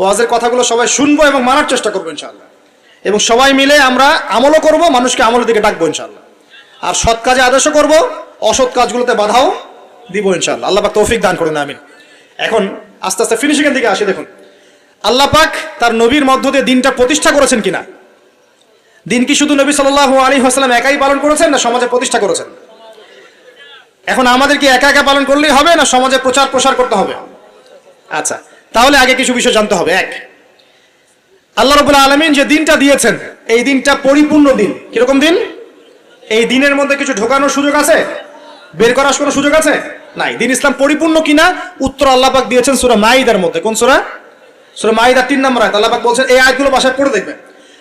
ওয়াজের কথাগুলো সবাই শুনব এবং মানার চেষ্টা করব ইনশাআল্লাহ। এবং সবাই মিলে আমরা আমলও করব, মানুষকে আমলের দিকে ডাকবো ইনশাআল্লাহ। আর সৎ কাজে আদেশও করব, অসৎ কাজগুলোতে বাধাও দিব ইনশাআল্লাহ। আল্লাহ পাক তৌফিক দান করুন, আমিন। এখন আস্তে আস্তে ফিনিশিং এর দিকে আসি, দেখুন। আল্লাহ পাক তার নবীর মধ্য দিয়ে দিনটা প্রতিষ্ঠা করেছেন কিনা? দিন কি শুধু নবী সাল্লাল্লাহু আলাইহি ওয়াসাল্লাম একাই পালন করেছেন না সমাজে প্রতিষ্ঠা করেছেন? এখন আমাদের কি একা একা পালন করলেই হবে না সমাজে প্রচার প্রসার করতে হবে? আচ্ছা তাহলে আগে কিছু বিষয় জানতে হবে, এক। আল্লাহ রবুল্লা আলমিন যে দিনটা দিয়েছেন, এই দিনটা পরিপূর্ণ দিন। কীরকম দিন? এই দিনের মধ্যে কিছু ঢোকানোর সুযোগ আছে? বের করার কোনো সুযোগ আছে? নাই। দিন ইসলাম পরিপূর্ণ কিনা? উত্তর আল্লাহ পাক দিয়েছেন সুরা মাইদার মধ্যে। কোন সুরা? সুরা মাইদার তিন নম্বর আয়াত। আল্লাহ পাক বলছেন, এই আয়াতগুলো বাসায় পড়ে দেখবেন।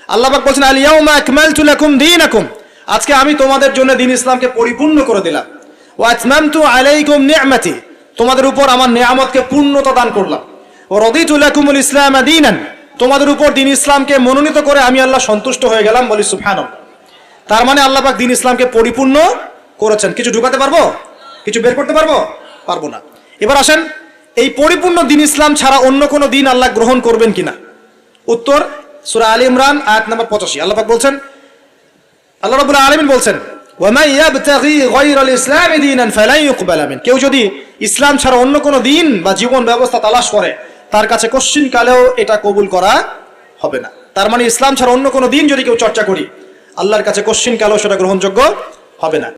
আল্লাহ পাক বলছেন আলিয়াউমা আকমালতু লাকুম দীনাকুম। আজকে আমি তোমাদের জন্য দিন ইসলামকে পরিপূর্ণ করে দিলাম। ওয়া আতমামতু আলাইকুম নি'মাতি। তোমাদের উপর আমার নিয়ামতকে পূর্ণতা দান করলাম। ও রদিতু লাকুমুল ইসলাম দীনান তোমাদের উপর দিন ইসলামকে মনোনীত করে আমি আল্লাহ সন্তুষ্ট হয়ে গেলাম বলি সুবহানাল্লাহ। তার মানে আল্লাহ পাক দিন ইসলামকে পরিপূর্ণ করেছেন। কিছু ঢুকাতে পারব? কিছু বের করতে পারব? পারব না। এবার আসেন, এই পরিপূর্ণ দিন ইসলাম ছাড়া অন্য কোনো দিন আল্লাহ গ্রহণ করবেন কিনা? উত্তর, সূরা আলী ইমরান, আয়াত নম্বর পঁচাশি। আল্লাহ পাক বলছেন, আল্লাহ রাব্বুল আলামিন বলছেন কেউ যদি ইসলাম ছাড়া অন্য কোনো দিন বা জীবন ব্যবস্থা তালাশ করে তার কাছে কোশ্চিন কালেও এটা কবুল করা হবে না। তার মানে ইসলাম ছাড়া অন্য কোনো দিন যদি কেউ চর্চা করি, আল্লাহর কাছে কোশ্চিন কালেও সেটা গ্রহণযোগ্য হবে না।